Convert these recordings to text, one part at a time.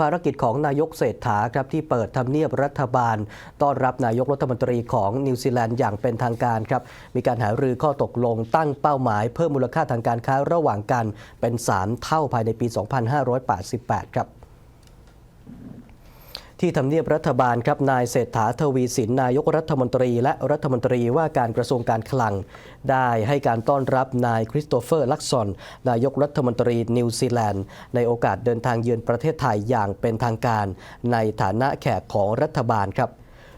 ภารกิจของนายกเศรษฐาครับที่เปิดทำเนียบรัฐบาล ต้อนรับนายกรัฐมนตรีของนิวซีแลนด์อย่างเป็นทางการครับมีการหารือข้อตกลงตั้งเป้าหมายเพิ่มมูลค่าทางการค้าระหว่างกันเป็น 3 เท่าภายในปี 2588 ครับ ที่ทำเนียบรัฐบาลครับนายเศรษฐาทวีสินนายกรัฐมนตรี และรัฐมนตรีว่าการกระทรวงการคลัง ได้ให้การต้อนรับนายคริสโตเฟอร์ลักซอนนายกรัฐมนตรีนิวซีแลนด์ ในโอกาสเดินทางเยือนประเทศไทยอย่างเป็นทางการ ในฐานะแขกของรัฐบาลครับ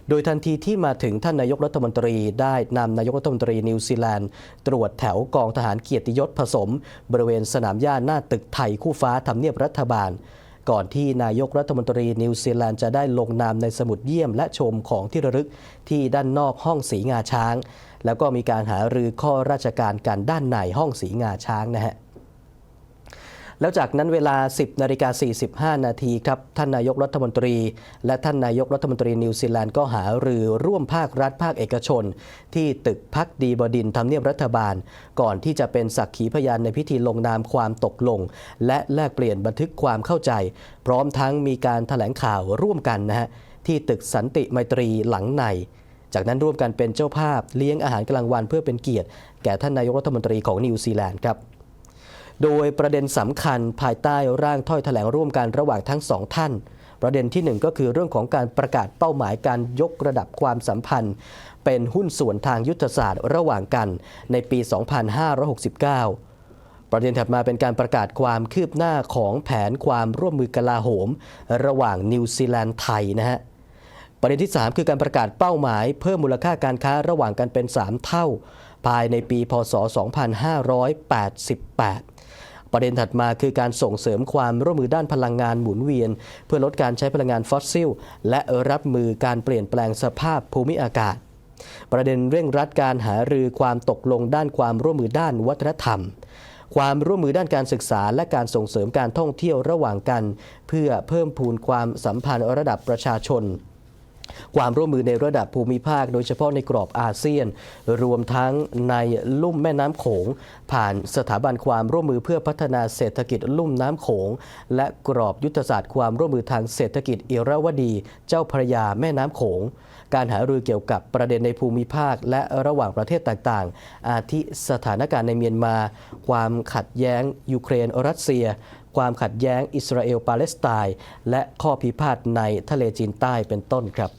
โดยทันทีที่มาถึงท่านนายกรัฐมนตรีได้นำนายกรัฐมนตรีนิวซีแลนด์ ตรวจแถวกองทหารเกียรติยศผสม บริเวณสนามหญ้าหน้าตึกไทยคู่ฟ้าทำเนียบรัฐบาล ก่อนที่นายกรัฐมนตรีนิวซีแลนด์จะได้ลงนามในสมุดเยี่ยมและชมของที่ระลึกที่ด้านนอกห้องสีงาช้าง แล้วก็มีการหารือข้อราชการกันด้านในห้องสีงาช้างนะฮะ แล้วจากนั้นเวลา 10นาฬิกา45 นาทีครับ ท่านนายกรัฐมนตรี และท่านนายกรัฐมนตรีนิวซีแลนด์ก็หารือร่วมภาครัฐภาคเอกชน ที่ตึกพักดีบดินทร์ทำเนียบรัฐบาล ก่อนที่จะเป็นสักขีพยานในพิธีลงนามความตกลง และแลกเปลี่ยนบันทึกความเข้าใจ พร้อมทั้งมีการถแถลงข่าวร่วมกันนะฮะที่ตึกสันติไมตรีหลังในจากนั้นร่วมกันเป็นเจ้าภาพเลี้ยงอาหารกลางวันเพื่อเป็นเกียรติ แก่ท่านนายกรัฐมนตรีของนิวซีแลนด์ครับ โดยประเด็นสำคัญภายใต้ร่างถ้อยแถลงร่วมกันระหว่างทั้งสองท่าน ประเด็นที่หนึ่งก็คือเรื่องของการประกาศเป้าหมายการยกระดับความสัมพันธ์ เป็นหุ้นส่วนทางยุทธศาสตร์ระหว่างกันในปี 2569ประเด็นถัดมาเป็นการประกาศความคืบหน้าของแผนความร่วมมือกลาโหม ระหว่างนิวซีแลนด์ไทยนะฮะ ประเด็นที่ 3 คือการประกาศเป้าหมาย เพิ่มมูลค่าการค้าระหว่างกันเป็น 3 เท่า ภายในปี พศ 2588 ประเด็นถัดมาคือการส่งเสริมความร่วมมือด้านพลังงานหมุนเวียน เพื่อลดการใช้พลังงานฟอสซิล และรับมือการเปลี่ยนแปลงสภาพภูมิอากาศ ประเด็นเร่งรัดการหารือความตกลงด้านความร่วมมือด้านวัฒนธรรม ความร่วมมือด้านการศึกษา และการส่งเสริมการท่องเที่ยวระหว่างกัน เพื่อเพิ่มพูนความสัมพันธ์ระดับประชาชน ความร่วมมือในระดับภูมิภาค โดยเฉพาะในกรอบอาเซียน รวมทั้งในลุ่มแม่น้ำโขง ผ่านสถาบันความร่วมมือเพื่อพัฒนาเศรษฐกิจลุ่มน้ำโขง และกรอบยุทธศาสตร์ความร่วมมือทางเศรษฐกิจอิระวดี เจ้าพระยาแม่น้ำโขง การหารือเกี่ยวกับประเด็นในภูมิภาค และระหว่างประเทศต่างๆ อาทิสถานการณ์ในเมียนมา ความขัดแย้งยูเครนรัสเซียความขัดแย้งอิสราเอลปาเลสไตน์และข้อพิพาทในทะเลจีนใต้เป็นต้นครับ